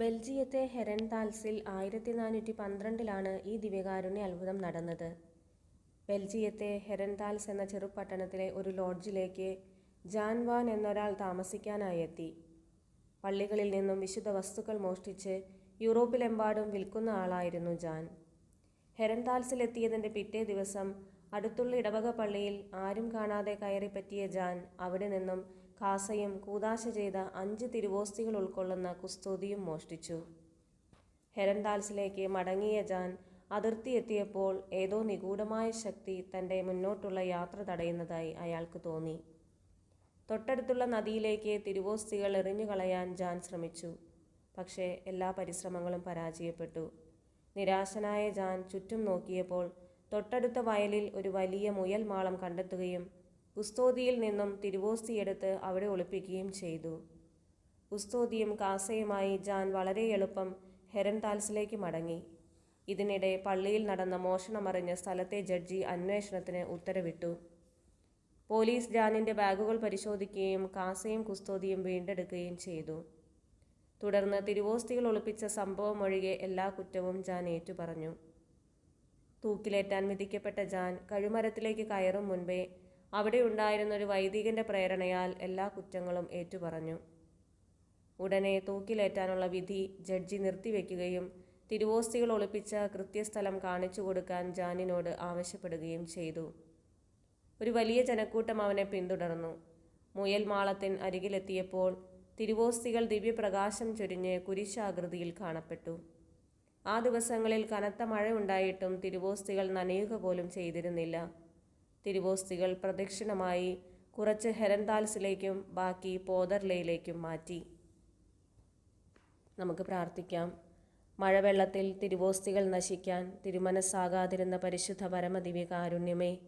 ബെൽജിയത്തെ ഹെരൻതാൽസിൽ ആയിരത്തി നാനൂറ്റി പന്ത്രണ്ടിലാണ് ഈ ദിവ്യകാരുണ്യ അത്ഭുതം നടന്നത്. ബെൽജിയത്തെ ഹെരൻതാൽസ് എന്ന ചെറുപട്ടണത്തിലെ ഒരു ലോഡ്ജിലേക്ക് ജാൻവാൻ എന്നൊരാൾ താമസിക്കാനായി എത്തി. പള്ളികളിൽ നിന്നും വിശുദ്ധ വസ്തുക്കൾ മോഷ്ടിച്ച് യൂറോപ്പിലെമ്പാടും വിൽക്കുന്ന ആളായിരുന്നു ജാൻ. ഹെരൻതാൽസിലെത്തിയതിന്റെ പിറ്റേ ദിവസം അടുത്തുള്ള ഇടവക പള്ളിയിൽ ആരും കാണാതെ കയറിപ്പറ്റിയ ജാൻ അവിടെ നിന്നും കാസയും കൂതാശ ചെയ്ത അഞ്ച് തിരുവോസ്തികൾ ഉൾക്കൊള്ളുന്ന കുസ്തുതിയും മോഷ്ടിച്ചു. ഹെരൻതാൽസിലേക്ക് മടങ്ങിയ ജാൻ അതിർത്തി എത്തിയപ്പോൾ ഏതോ നിഗൂഢമായ ശക്തി തന്റെ മുന്നോട്ടുള്ള യാത്ര തടയുന്നതായി അയാൾക്ക് തോന്നി. തൊട്ടടുത്തുള്ള നദിയിലേക്ക് തിരുവോസ്തികൾ എറിഞ്ഞു കളയാൻ ജാൻ ശ്രമിച്ചു. പക്ഷേ എല്ലാ പരിശ്രമങ്ങളും പരാജയപ്പെട്ടു. നിരാശനായ ജാൻ ചുറ്റും നോക്കിയപ്പോൾ തൊട്ടടുത്ത വയലിൽ ഒരു വലിയ മുയൽ മാളം കണ്ടെത്തുകയും ഉസ്തോതിയിൽ നിന്നും തിരുവോസ്തിയെടുത്ത് അവിടെ ഒളിപ്പിക്കുകയും ചെയ്തു. ഉസ്തോതിയും കാസയുമായി ജാൻ വളരെ എളുപ്പം ഹെരൻതാൽസിലേക്ക് മടങ്ങി. ഇതിനിടെ പള്ളിയിൽ നടന്ന മോഷണമറിഞ്ഞ സ്ഥലത്തെ ജഡ്ജി അന്വേഷണത്തിന് ഉത്തരവിട്ടു. പോലീസ് ജാനിന്റെ ബാഗുകൾ പരിശോധിക്കുകയും കാസയും കുസ്തോതിയും വീണ്ടെടുക്കുകയും ചെയ്തു. തുടർന്ന് തിരുവോസ്തികൾ ഒളിപ്പിച്ച സംഭവം ഒഴികെ എല്ലാ കുറ്റവും ജാൻ ഏറ്റുപറഞ്ഞു തൂക്കിലേറ്റാൻ വിധിക്കപ്പെട്ട ജാൻ കഴുമരത്തിലേക്ക് കയറും മുൻപേ അവിടെ ഉണ്ടായിരുന്ന ഒരു വൈദികന്റെ പ്രേരണയാൽ എല്ലാ കുറ്റങ്ങളും ഏറ്റുപറഞ്ഞു ഉടനെ തൂക്കിലേറ്റാനുള്ള വിധി ജഡ്ജി നിർത്തിവെക്കുകയും തിരുവോസ്തികൾ ഒളിപ്പിച്ച കൃത്യസ്ഥലം കാണിച്ചു കൊടുക്കാൻ ജാനിനോട് ആവശ്യപ്പെടുകയും ചെയ്തു. ഒരു വലിയ ജനക്കൂട്ടം അവനെ പിന്തുടർന്നു. മുയൽ മാളത്തിൻ അരികിലെത്തിയപ്പോൾ തിരുവോസ്തികൾ ദിവ്യപ്രകാശം ചൊരിഞ്ഞ് കുരിശാകൃതിയിൽ കാണപ്പെട്ടു. ആ ദിവസങ്ങളിൽ കനത്ത മഴ ഉണ്ടായിട്ടും തിരുവോസ്തികൾ നനയുക പോലും ചെയ്തിരുന്നില്ല. തിരുവോസ്തികൾ പ്രദക്ഷിണമായി കുറച്ച് ഹെരൻതാൽസിലേക്കും ബാക്കി പോതർലയിലേക്കും മാറ്റി. നമുക്ക് പ്രാർത്ഥിക്കാം. മഴവെള്ളത്തിൽ തിരുവോസ്തികൾ നശിക്കാൻ തിരുമനസ്സാകാതിരുന്ന പരിശുദ്ധ പരമദിവ്യ കാരുണ്യമേ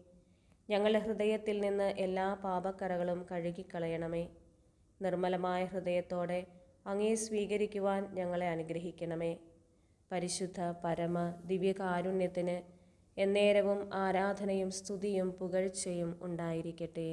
ഞങ്ങളുടെ ഹൃദയത്തിൽ നിന്ന് എല്ലാ പാപക്കറകളും കഴുകിക്കളയണമേ. നിർമ്മലമായ ഹൃദയത്തോടെ അങ്ങേ സ്വീകരിക്കുവാൻ ഞങ്ങളെ അനുഗ്രഹിക്കണമേ. പരിശുദ്ധ പരമ ദിവ്യകാരുണ്യത്തിന് എന്നേരവും ആരാധനയും സ്തുതിയും പുകഴ്ചയും ഉണ്ടായിരിക്കട്ടെ.